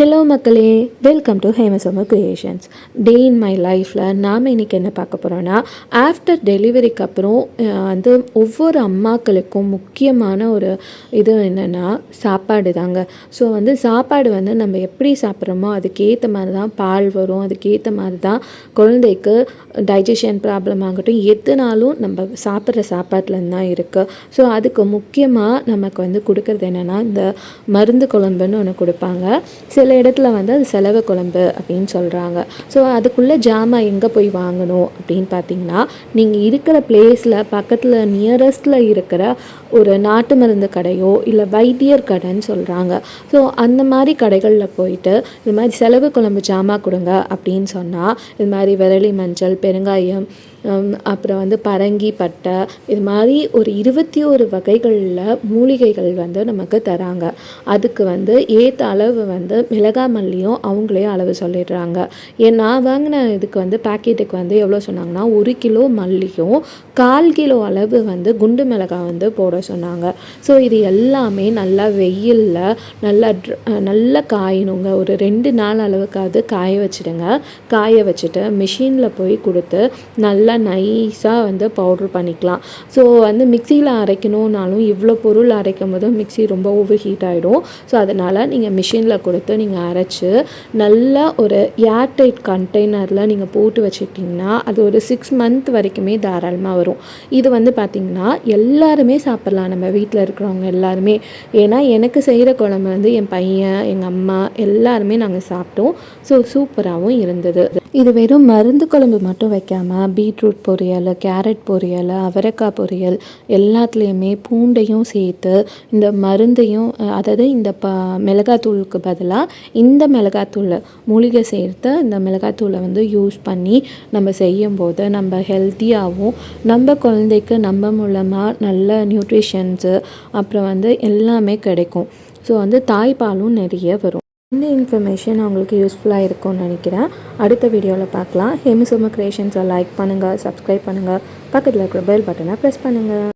Hello மக்களே. Welcome to Hemasoma creations day in my லைஃப்பில் நாம் இன்றைக்கி என்ன பார்க்க போகிறோன்னா ஆஃப்டர் டெலிவரிக்கு அப்புறம் வந்து ஒவ்வொரு அம்மாக்களுக்கும் முக்கியமான ஒரு இது என்னென்னா சாப்பாடு தாங்க. ஸோ வந்து சாப்பாடு வந்து நம்ம எப்படி சாப்பிட்றோமோ அதுக்கேற்ற மாதிரி தான் பால் வரும். அதுக்கேற்ற மாதிரி தான் குழந்தைக்கு டைஜஷன் ப்ராப்ளம் ஆகட்டும் எதுனாலும் நம்ம சாப்பிட்ற சாப்பாட்டிலேருந்து தான் இருக்குது ஸோ அதுக்கு முக்கியமாக நமக்கு வந்து கொடுக்குறது என்னென்னா இந்த மருந்து குழம்புன்னு ஒன்று கொடுப்பாங்க. சில சில இடத்துல வந்து அது செலவு குழம்பு அப்படின்னு சொல்கிறாங்க ஸோ அதுக்குள்ளே ஜாமான் எங்கே போய் வாங்கணும் அப்படின்னு பார்த்தீங்கன்னா நீங்கள் இருக்கிற பிளேஸில் பக்கத்தில் நியரஸ்ட்டில் இருக்கிற ஒரு நாட்டு மருந்து கடையோ இல்லை வைத்தியர் கடைன்னு சொல்கிறாங்க ஸோ அந்த மாதிரி கடைகளில் போயிட்டு இது மாதிரி செலவு குழம்பு ஜாமான் கொடுங்க அப்படின்னு சொன்னால் இது மாதிரி விரலி மஞ்சள் பெருங்காயம் அப்புறம் வந்து பரங்கி பட்டை இது மாதிரி ஒரு இருபத்தி ஒரு வகைகளில் மூலிகைகள் வந்து நமக்கு தராங்க. அதுக்கு வந்து ஏற்ற அளவு வந்து மிளகா மல்லியும் அவங்களே அளவு சொல்லிடுறாங்க. ஏன் நான் வாங்கின இதுக்கு வந்து பாக்கெட்டுக்கு வந்து எவ்வளோ சொன்னாங்கன்னா ஒரு கிலோ மல்லியும் கால் கிலோ அளவு வந்து குண்டு மிளகாய் வந்து போட சொன்னாங்க. ஸோ இது எல்லாமே நல்லா வெயிலில் நல்லா நல்லா காயணுங்க. ஒரு ரெண்டு நாள் அளவுக்காவது காய வச்சுடுங்க. காய வச்சுட்டு மிஷினில் போய் கொடுத்து நல்லா நைஸாக வந்து பவுடர் பண்ணிக்கலாம். ஸோ வந்து மிக்சியில் அரைக்கணுன்னாலும் இவ்வளோ பொருள் அரைக்கும் போது மிக்ஸி ரொம்ப ஓவர் ஹீட் ஆகிடும் ஸோ அதனால் நீங்கள் மிஷினில் கொடுத்து நீங்கள் அரைச்சி நல்லா ஒரு ஏர்டைட் கண்டெய்னரில் நீங்கள் போட்டு வச்சுக்கிட்டிங்கன்னா அது ஒரு சிக்ஸ் மந்த் வரைக்குமே தாராளமாக வரும். இது வந்து பார்த்திங்கன்னா எல்லாருமே சாப்பிட்லாம். நம்ம வீட்டில் இருக்கிறவங்க எல்லாருமே. ஏன்னா எனக்கு செய்கிற குழம்பு வந்து என் பையன் எங்கள் அம்மா எல்லாருமே நாங்கள் சாப்பிட்டோம். ஸோ சூப்பராகவும் இருந்தது. இது வெறும் மருந்து குழம்பு மட்டும் வைக்காமல் பீட்ரூட் பொரியல் கேரட் பொரியல் அவரைக்காய் பொரியல் எல்லாத்துலேயுமே பூண்டையும் சேர்த்து இந்த மருந்தையும் அதாவது இந்த ப மிளகாத்தூளுக்கு பதிலாக இந்த மிளகாத்தூள் மூலிகை சேர்த்து இந்த மிளகாத்தூளை வந்து யூஸ் பண்ணி நம்ம செய்யும்போது நம்ம ஹெல்த்தியாகவும் நம்ம குழந்தைக்கு நம்ம மூலமாக நல்ல நியூட்ரிஷன்ஸு அப்புறம் வந்து எல்லாமே கிடைக்கும். ஸோ வந்து தாய்ப்பாலும் நிறைய வரும். இந்த இன்ஃபர்மேஷன் உங்களுக்கு யூஸ்ஃபுல்லாக இருக்கும்னு நினைக்கிறேன். அடுத்த வீடியோவில் பார்க்கலாம். ஹெமிசோம கிரியேஷன்ஸை லைக் பண்ணுங்கள் சப்ஸ்கிரைப் பண்ணுங்கள் பக்கத்தில் இருக்கிற பெல் பட்டனை ப்ரெஸ் பண்ணுங்கள்